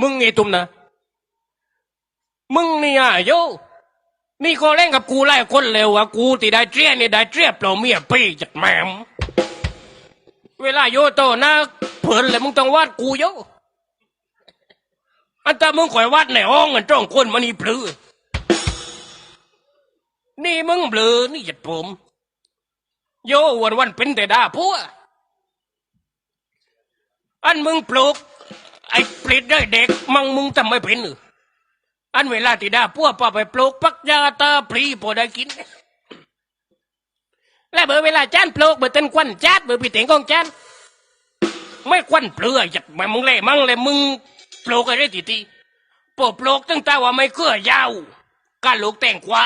มึงไอ้ตุ้มนะ มึงนี่อะโยนี่ก็เล่นกับกูไล่คนเร็วอะกูที่ได้เจียนี่ได้เจียเปล่าเมียปีจัดแมมเวลาโยโตนะเผินเลยมึงต้องวาดกูโยอันต่มึงข่อยวาดในห้องกันจ้องคนมันนี่ปลือนี่มึงเบลอนี่จัดผม โยวันวันเป็นแต่ด่าพวอันมึงปลูก ไอ้ปลิดได้เด็ก มังมึงทำไม่เป็นหรืออันเวลาที่ด่าพวกป้าไปปลูกปักยาตาปรีพอได้กิน และเบอร์เวลาจานปลูกเบอร์เต้นควันจัดเบอร์ปีเต็งของจานไม่ควันเปลือยจัดม่มึงเล่มั่งเลยมึงปลูกอะไรทีทีปลูกปลูกตั้งแต่ว่าไม่เคลื่อยาวกาลูกแต่งกวา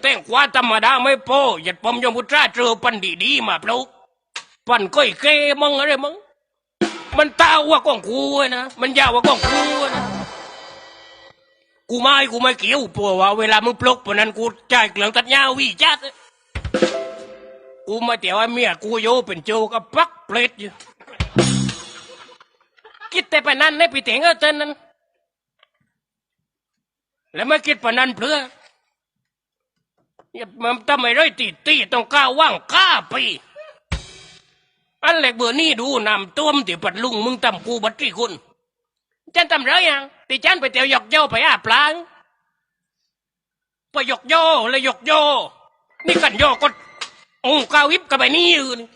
แต่งกวาธรรมดาไม่พอหยัดปมยมุตราเจอปันดีดีมาปลูกปันก้อยเกมังอะไรมัง มันตาว่ากองกูเว้ยนะ มันยาวว่าก้องกูเว้ยนะ กูไม่กูไม่เกี่ยวปัวว่าเวลามึงปลุกปนนั้นกูจ่ายเกลืองตัดยาวิจัด กูมาเตียวว่าเมียกูโยเป็นโจกับปักเปรตอยู่คิดแต่ปนนั้นในปีเตงเอาเจนนั้น แล้วไม่คิดปนนั้นเพื่อย่ามันทำไมร้อยตีตีต้องก้าวว่างก้าไป อันแหลกเบอร์นี่ดูนำต้มที่ปัดลุงมึงตำกูบัตรีคุณจันทำไรยังตีจันไปเตียวหยอกเย้าไปอาปลางไปหยอกโย่เลยหยอกโยนี่กันโยก็องกาวิบกับไปนี่อยู่นี่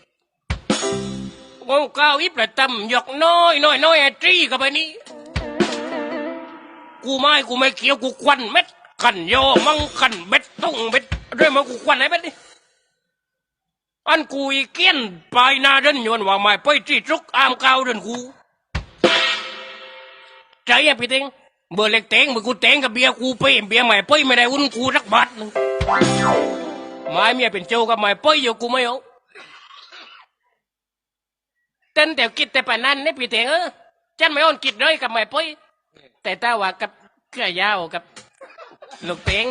องกาวิบเลยตำหยอกน้อยน้อยน้อยไอตรีกับไปนี่กูไม่กูไม่เกี่ยวกูควันเม็ดกันโยมังกันเบ็ดตุ้งเบ็ดเรื่องมากูควันไหนเบ็ดนี่ อันกูอีเกี้ยนไปหนาเดินยวนว่าไม่ไปที่จุกอามเกาเดินกูใจอะพี่เต็งเบอร์เล็กเต็งเบอร์กูเต็งกับเบียร์กูไปเบียร์ใหม่ไปไม่ได้อุ่นกูรักบาทหนึ่งไม้เมียเป็นโจกับไม่ไปอยู่กูไม่เอาเต้นแต่คิดแต่ปานนั้นนี่พี่เต็งเออจันไม่อ่อนคิดเลยกับไม่ไปแต่ถ้าว่ากับเกลือยาวกับลูกเตียง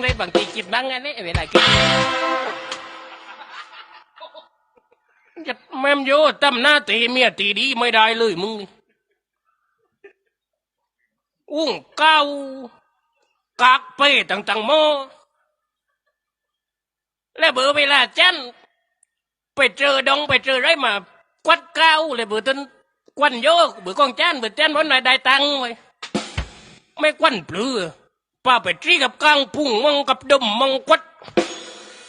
đấy bằng kỳ chịp đắng đấy vậy là kỳ Giật mem vô tâm na tì mía tì đi mới đai lời mưng đi uống cao các bê tăng tăng mô แล้วเบอร์เวลาจันไปเจอดองไปเจอไรมา ควัดเก้าเลยเบอร์ตันควันโยกเบอร์กองจันเบอร์จันวันไหนได้ตังค์ไว้ไม่ควันเปลือป้าไปตรีกับกลางพุ่งมังกับดมมังควัด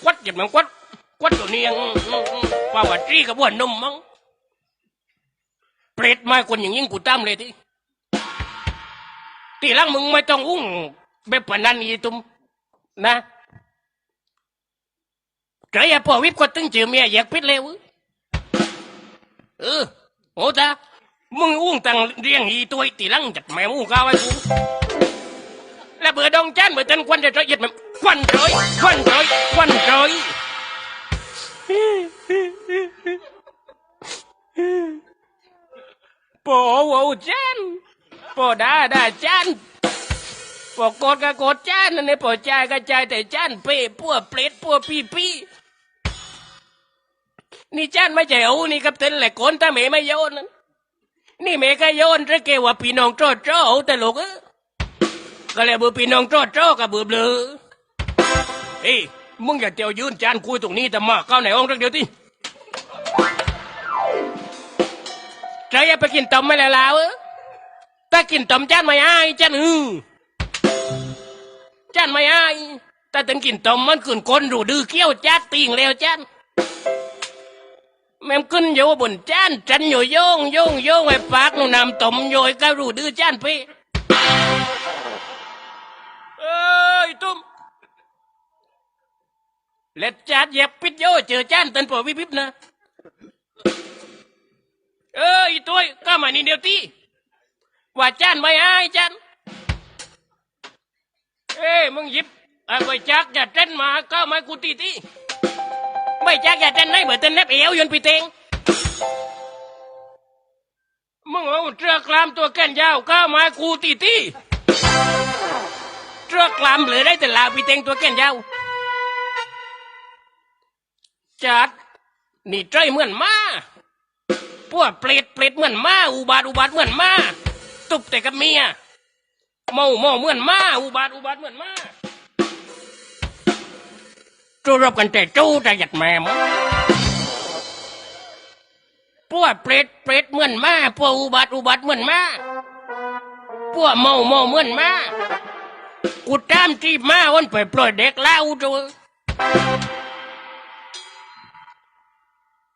ควัดอย่างมังควัด วัดตัวเนียงว่าวัดรีกับวัดนมมั้งเปรตมาคนอย่างยิ่งกูตามเลยทีตีลังมึงไม่ต้องอุ้งแบบปนันอีตุมนะใครอะพ่อวิบก็ตึงเจอเมียอยากพิดเลวเออโอ้ตามึงอุ้งตังเรียงอีตัวตีลังจัดแมวอู้ข้าวไว้กูและเบื่อดองแจ้นเบื่อตันควันจะระเย็ดมันควันร้อยควันร้อยควันร้อย là bữa đông chán bữa tên quan trời trời dịch mà quan trời quan trời quan trời bộ bộ chán bộ đá đá chán bộ cột cái cột chán này bộ chai cái chai แต่ chán เป้ปัวเปรตปัวปีปีนี่จานไม่ใช่เอานี่กับเต้นแหละโกนตาเมไม่โยนนั่นนี่เมก็โยนจะเกว่าพี่น้องโจ้โจ้แต่ลูกเออก็เลยเบื่อพี่น้องโจ้โจ้กับเบื่อเบลอเฮ้มึงอย่าเตียวยืนจานคุยตรงนี้แต่มาเข้าในห้องรักเดียวที่ ใจอย่าไปกินต้มไม่แล้วแล้วเออถ้ากินต้มจานไม่อายจานอือจานไม่อายแต่ถึงกินต้มมันขึ้นคนรูดื้อเกี้ยวจัดติ่งแล้วจานแม่มขึ้นอยู่บนจานจันอยู่โยงโยงโยงไอ้ปากหนูนำต้มโยยก็รูดื้อจานพี่เอ้ยตุ้มเล็ดจานเย็บปิดโยเจอจานตันปอวิบิบนะ เอ้ยตัวก็มานี่เดียวตีว่าจานไม่อายจานเอ้ยมึงหยิบเอาไปจักอย่าเต้นมาก็มากูตีตีไม่จักอย่าเต้นได้เบื่อเต้นแนบเอวยนปีเตงมึงเอาเชือกลามตัวแก่นยาวก็มากูตีตีเชือกลามเหลือได้แต่ลาวพี่เตงตัวแก่นยาวจัดนี่ใจเหมือนมา พวกเปรตเปรตเหมือนมาอุบาทอุบาทเหมือนมาตุบแต่กับเมียเมาเมาเหมือนมาอุบาทอุบาทเหมือนมาจูรบกันแต่จู้แต่หยัดแม่มพวกเปรตเปรตเหมือนมาพวกอุบาทอุบาทเหมือนมาพวกเมาเมาเหมือนมากูตามที่มาวันไปปล่อยเด็กเล่าตัว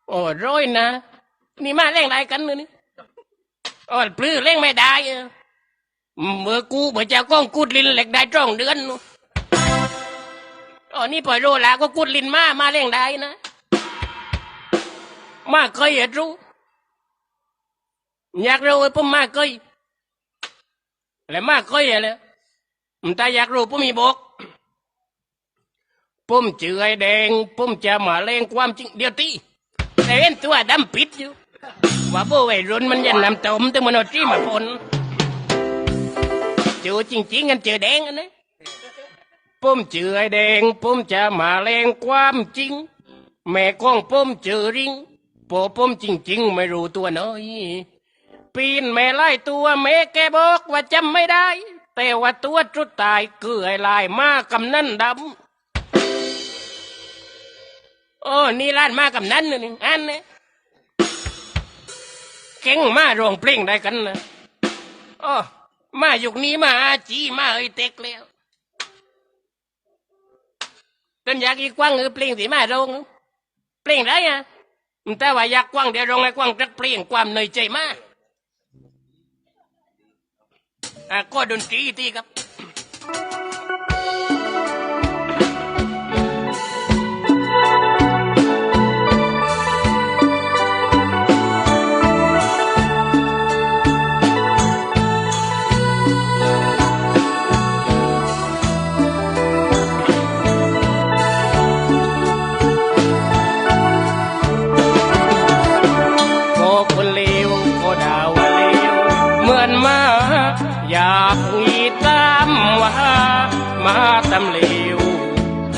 โอ้ร้อยนะ นี่มาเล่งไรกันเลยนี่อ๋อปลื้อเล่งไม่ได้อะเมื่อกูเมื่อจ้าก้องกูดลินเหล็กได้จ้องเดือนนู่นอ๋อนี่ปล่อยโรลาก็กูดลินมามาเล่งได้นะมาเคยเห็นรู้อยากรู้ไอ้ผมมาเคยแล้วมาเคยอะไรมันตาอยากรู้ผมมีบอกผมเจือไอแดงผมจะมาเล่งความจริงเดียวตีแต่เห็นตัวดำปิด ว่าโบวัยรุ่นมันยันนำตมแต่มันเอาจี้มาพนเจอจริงๆกันเจอแดงอันนี้ผมเจือไอแดงผมจะมาเล่งความจริง แม่ก้องผมเจอริงพอผมจริง ๆ ไม่รู้ตัวน้อย ปีนแม่ไล่ตัวแม่แกบอกว่าจำไม่ได้ แต่ว่าตัวจุดตายเกลือไอลายมากกำนั่นดำโอ้นี่ร้านมากับนั้นนี่อันนี้ เก่งมาร้องเพลงได้กันนะโอ้มายุคนี้มาอาจีมาเอ้เต็กแล้วต้นอยากอีกว้างเออเพลงสิมาร้องเพลงได้อะแต่ว่าอยากกว้างเดี๋ยวร้องให้กว้างจักเพลงความเหนื่อยใจมากอะก็ดนตรีที่ครับ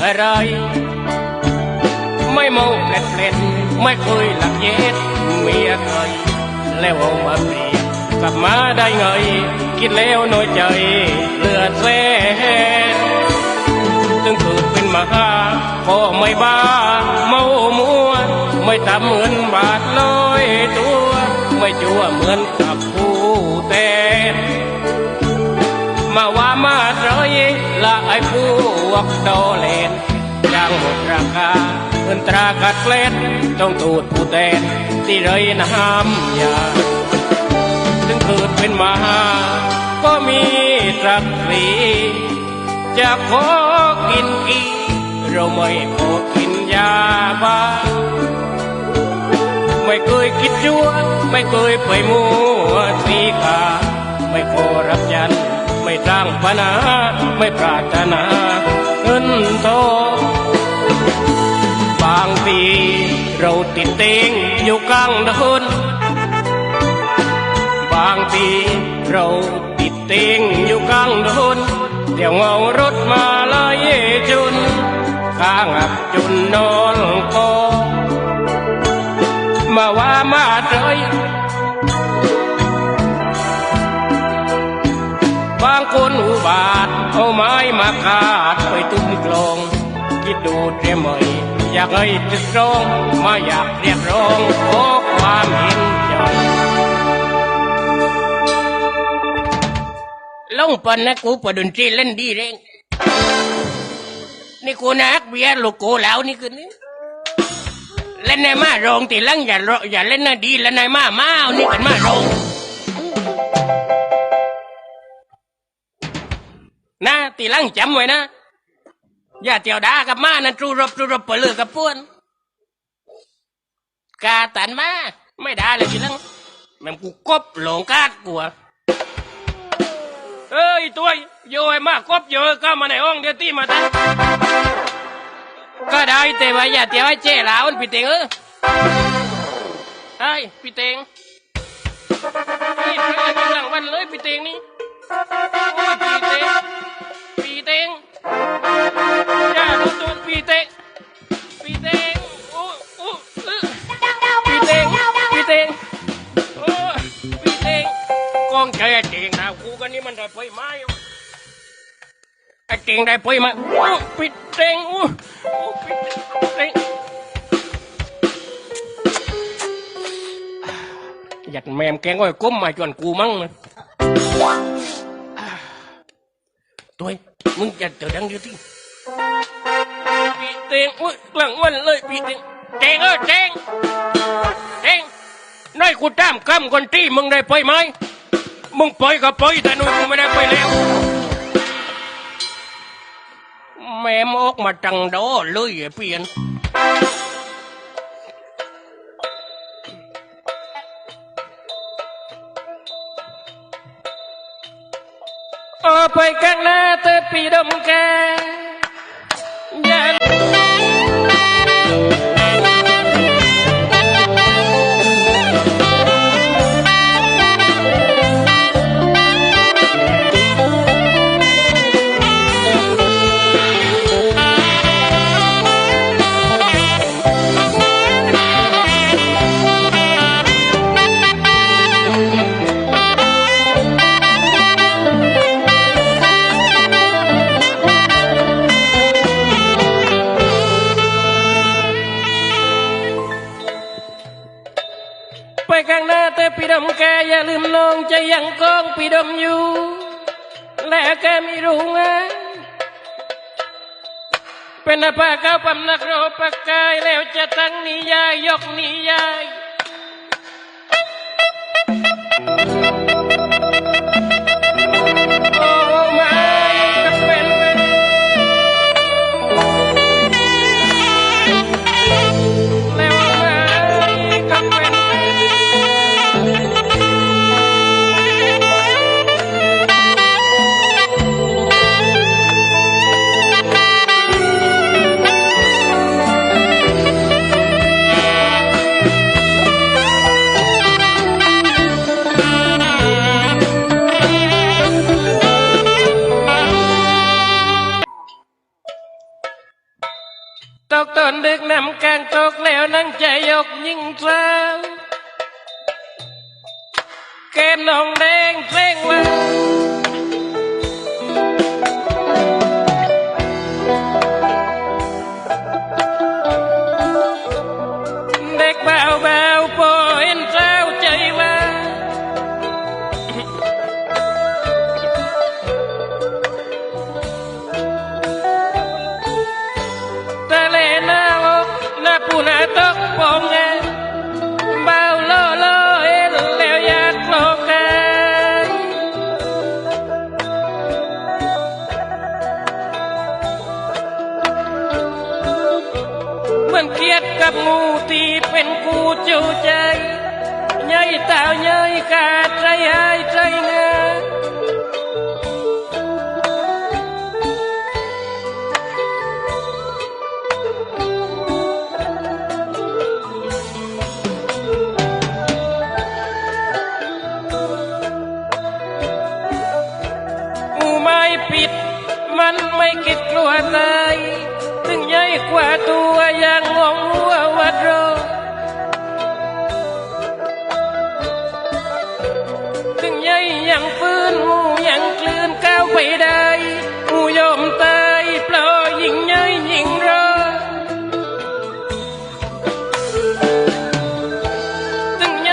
อะไร ไม่เมาเปล็ดเปล็ดไม่เคยหลักเย็ดเมียเคยแล้วเอามาเปรียบกลับมาได้ไง คิดแล้วน้อยใจเลือดแสนถึงเกิดเป็นมหาก็ไม่บ้าเมามัวไม่ทำเหมือนบาทลอยตัว ไม่จัวเหมือนกับผู้แต่มาว่ามาเรย ไอ้ผู้วกดอเลนย่างหมดราคาเงินตรากัดเล่นต้องตูดผู้แทนที่เลยน้ำยาถึงเกิดเป็นมา ก็มีตรักตรีจะขอกินกีเราไม่ขอกินยาบ้าไม่เคยคิดชั่ว ไม่เคยไปมัวสีขาไม่ขอรับยัน ไม่สร้างปัญหาไม่ปรารถนาเงินทองบางทีเราติดเต็งอยู่กลางเดินบางทีเราติดเต็งอยู่กลางถนนเดี๋ยวเงารถมาไล่จนข้างอับจุนนอนกอมาว่ามาเจย เอาไม้มาคาดไปตุ้มกลอง คิดดูเตรียมไหมอยากให้ตึกร้องมาอยากเรียกร้องขอความเห็นใจลงปนนะกูปดนตรีเล่นดีเร่งนี่กูนักเบียร์ลูกกูแล้วนี่คือนี่เล่นในมาโรงตีลังอย่าออย่าเล่นนะดีเล่นในมามาเอานี่กันมาโรง นะตีลังจำไว้นะ อย่าเตียวดากับมานะจูรบจูรบเปลือกกับป้วนกาตันมา ไม่ได้เลยทีลังแม่งกูกบหลงกาดกลัวเอ้ยตัวโยยมากครบเยอะเข้ามาในห้องเดี๋ยวตีมาตั้งก็ได้แต่ว่าอย่าเตียวให้เจ้ลาวันพี่เตงเออไอ้พี่เตงนี่เพื่อนกำลังวันเลยพี่เตงนี่ ตงอย่าดูตัวพี่เตงพี่เตงโอ้โอ้เออพี่เตงพี่เตงโอ้ยพี่เตงกองใจเตงกูกันนี่มันได้ไปไหมไอ้เก่งได้ไปไหมโอ้ปิดเต็งโอ้โอ้ปิดเต็งหยัดแมมแกงก็ก้มมาจนกูมั่งนะตัว มึงจะเจอดังเดียวที่ปีเต็งอุ้ยหลังวันเลยปีเต็งเต็งเออเต็งเต็งน้อยกูตามคำคนที่มึงได้ไปไหมมึงไปก็ไปแต่หนูกูไม่ได้ไปแล้ว แม่มออกมาจังดอเลยเปลี่ยนออกไปข้างหน้าเติ ด ยังกองปีดมอยู่ และแกไม่รู้ไงเป็นอาภาเก้าปำนักโรปากกายแล้วจะตั้งนิยายยกนิยาย ใจยกยิ่งเศร้าเกมน้องแเกลียดกับงูที่เป็นกูจูใจใหญ่เต่าใหญ่กาดใจหายใจงางูไม่ปิดมันไม่คิดกลัวตายถึงใหญ่กว่าตัวยังงง ก้าวไปได้งูยอมตายเปล่ายิงใหญ่ยิงรอถึงใ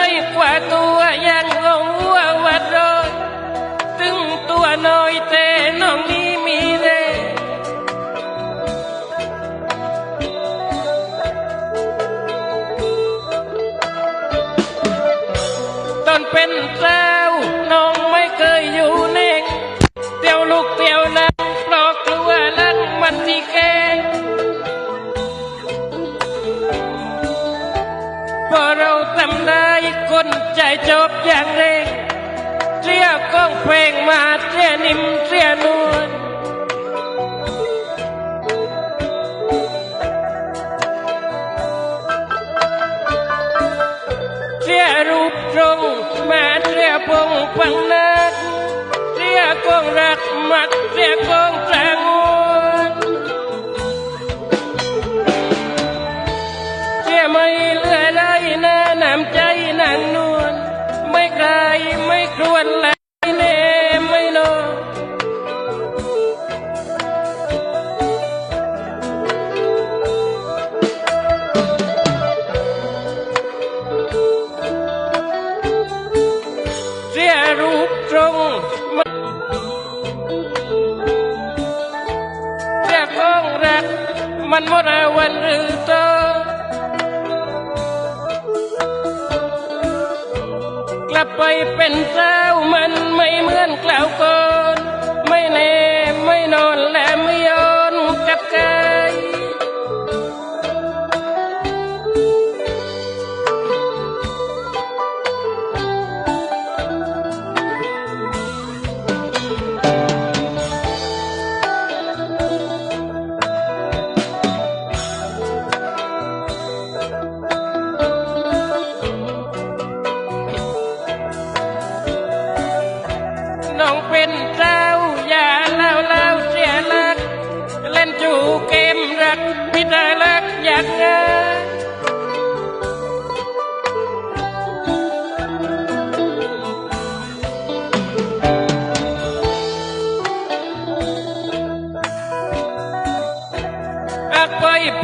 จจบอย่างเร่งเสียก้องเพลงมาเสียนิ่มเสียนวลเสียรูปตรงมาเสียพงพังนักเสียกองรักมัดเสียกองแสง มันหมดอาวันหรือเตอกลับไปเป็นเจ้ามันไม่เหมือนกล่าวก่อน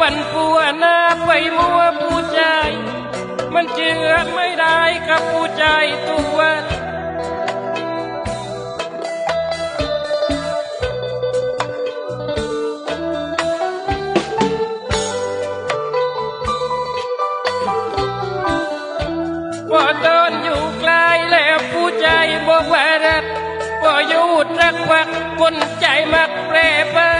ปั่นปัวหน้าไปมัวผู้ใจมันเจือไม่ได้กับผู้ใจตัวพอตอนอยู่ไกลแล้วผู้ใจบอกว่ารักพออยู่รักวักคนใจมักแปรปา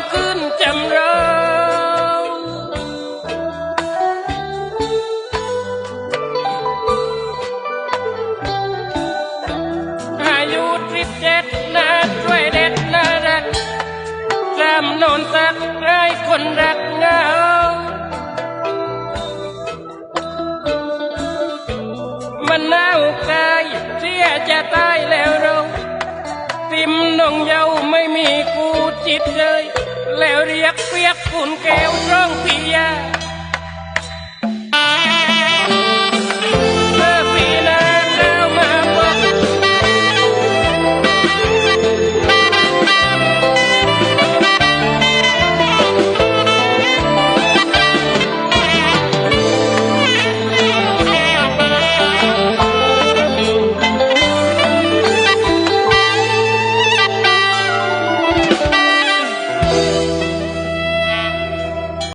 าคมคืนจำเราอายุสิบเจ็ดน่าช่วยเด็ดน่ารักจำโนนสักให้คนรักเงามันน่าวกายเสียจะตายแล้วเราติมนงเยาไม่มีกูจิตเลย แล้วเรียกเปียกฝุ่นแก้วร้องเพีย